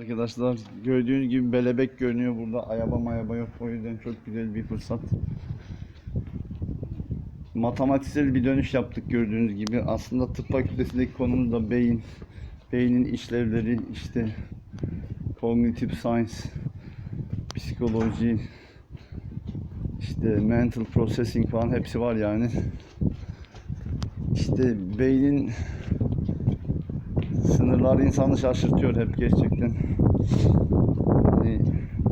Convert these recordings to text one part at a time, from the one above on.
Arkadaşlar gördüğünüz gibi belebek görünüyor burada. Ayaba mayaba yok. O yüzden çok güzel bir fırsat. Matematiksel bir dönüş yaptık gördüğünüz gibi. Aslında tıp fakültesindeki konumuz da beyin. Beynin işlevleri işte cognitive science, psikoloji, işte mental processing falan hepsi var yani. İşte beynin sınırları insanı şaşırtıyor hep gerçekten. Yani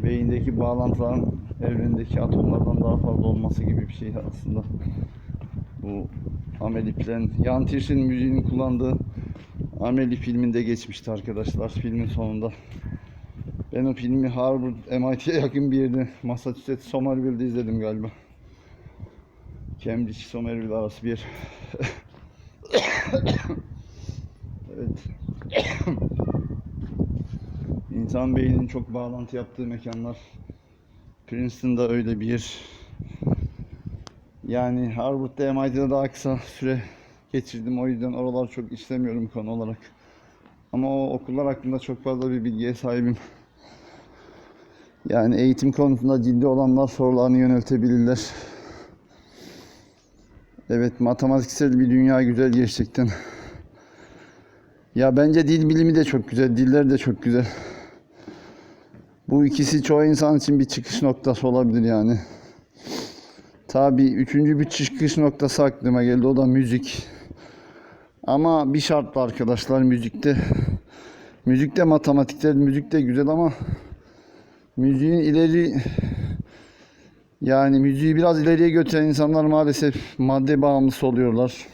beyindeki bağlantıların evrendeki atomlardan daha fazla olması gibi bir şey aslında. Bu Amelie Plan, Jan Tirsch'in müziğini kullandığı Amelie filminde geçmişti arkadaşlar filmin sonunda. Ben o filmi Harvard, MIT'ye yakın bir yerde Massachusetts, Somerville'de izledim galiba. Cambridge, Somerville arası bir evet. İnsan beyninin çok bağlantı yaptığı mekanlar. Princeton'da öyle bir yer. Yani Harvard'da MIT'de daha kısa süre geçirdim. O yüzden oralar çok istemiyorum konu olarak. Ama o okullar hakkında çok fazla bir bilgiye sahibim. Yani eğitim konusunda ciddi olanlar sorularını yöneltebilirler. Evet matematiksel bir dünya güzel gerçekten. Ya bence dil bilimi de çok güzel, diller de çok güzel. Bu ikisi çoğu insan için bir çıkış noktası olabilir yani. Tabi üçüncü bir çıkış noktası aklıma geldi o da müzik. Ama bir şartla arkadaşlar müzikte. Müzikte matematikte müzik de güzel ama müziğin ileri yani müziği biraz ileriye götüren insanlar maalesef madde bağımlısı oluyorlar.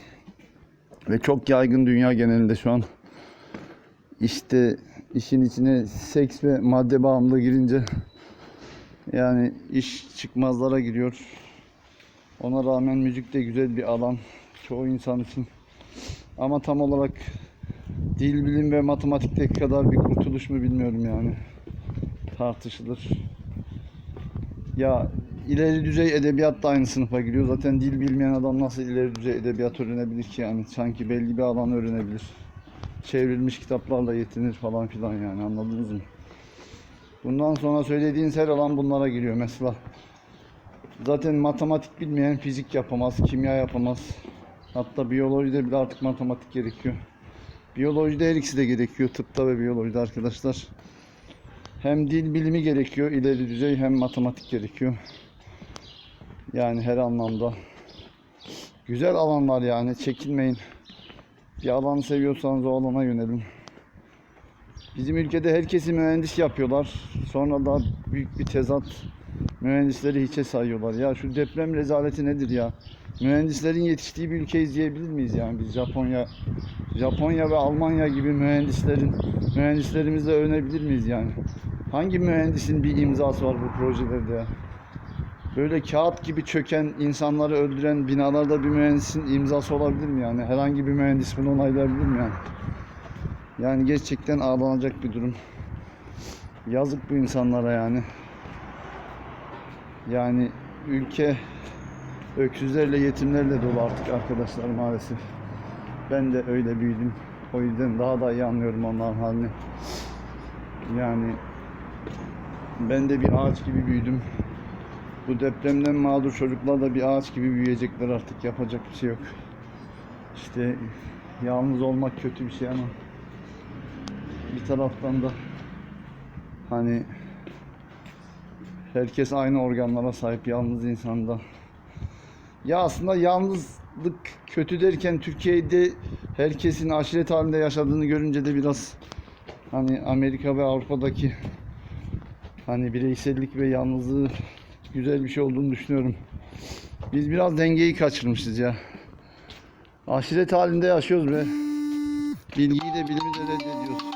Ve çok yaygın dünya genelinde şu an. İşte işin içine seks ve madde bağımlılığı girince yani iş çıkmazlara giriyor. Ona rağmen müzik de güzel bir alan çoğu insan için. Ama tam olarak dil bilim ve matematikteki kadar bir kurtuluş mu bilmiyorum yani. Tartışılır. Ya ileri düzey edebiyat da aynı sınıfa giriyor. Zaten dil bilmeyen adam nasıl ileri düzey edebiyat öğrenebilir ki yani? Sanki belli bir alan öğrenebilir. Çevrilmiş kitaplarla yetinir falan filan yani anladınız mı? Bundan sonra söylediğiniz her alan bunlara giriyor. Mesela zaten matematik bilmeyen fizik yapamaz, kimya yapamaz. Hatta biyolojide bile artık matematik gerekiyor. Biyolojide her ikisi de gerekiyor. Tıpta ve biyolojide arkadaşlar. Hem dil bilimi gerekiyor ileri düzey hem matematik gerekiyor. Yani her anlamda. Güzel alanlar yani çekinmeyin. Bir alanı seviyorsanız o yönelin. Bizim ülkede herkesi mühendis yapıyorlar. Sonra da büyük bir tezat mühendisleri hiçe sayıyorlar. Ya şu deprem rezaleti nedir ya? Mühendislerin yetiştiği bir ülke izleyebilir miyiz yani biz Japonya Japonya ve Almanya gibi mühendislerin mühendislerimizle övünebilir miyiz yani? Hangi mühendisin bir imzası var bu projelerde ya? Böyle kağıt gibi çöken, insanları öldüren binalarda bir mühendisin imzası olabilir mi yani? Herhangi bir mühendis bunu onaylayabilir mi yani? Yani gerçekten ağlanacak bir durum. Yazık bu insanlara yani. Yani ülke öksüzlerle, yetimlerle dolu artık arkadaşlar maalesef. Ben de öyle büyüdüm. O yüzden daha da iyi anlıyorum onların halini. Yani ben de bir ağaç gibi büyüdüm. Bu depremden mağdur çocuklar da bir ağaç gibi büyüyecekler artık. Yapacak bir şey yok. İşte yalnız olmak kötü bir şey ama bir taraftan da hani herkes aynı organlara sahip yalnız insanda. Ya aslında yalnızlık kötü derken Türkiye'de herkesin aşiret halinde yaşadığını görünce de biraz hani Amerika ve Avrupa'daki hani bireysellik ve yalnızlığı güzel bir şey olduğunu düşünüyorum. Biz biraz dengeyi kaçırmışız ya. Aşiret halinde yaşıyoruz be. Bilgiyi de bilimi de reddediyoruz.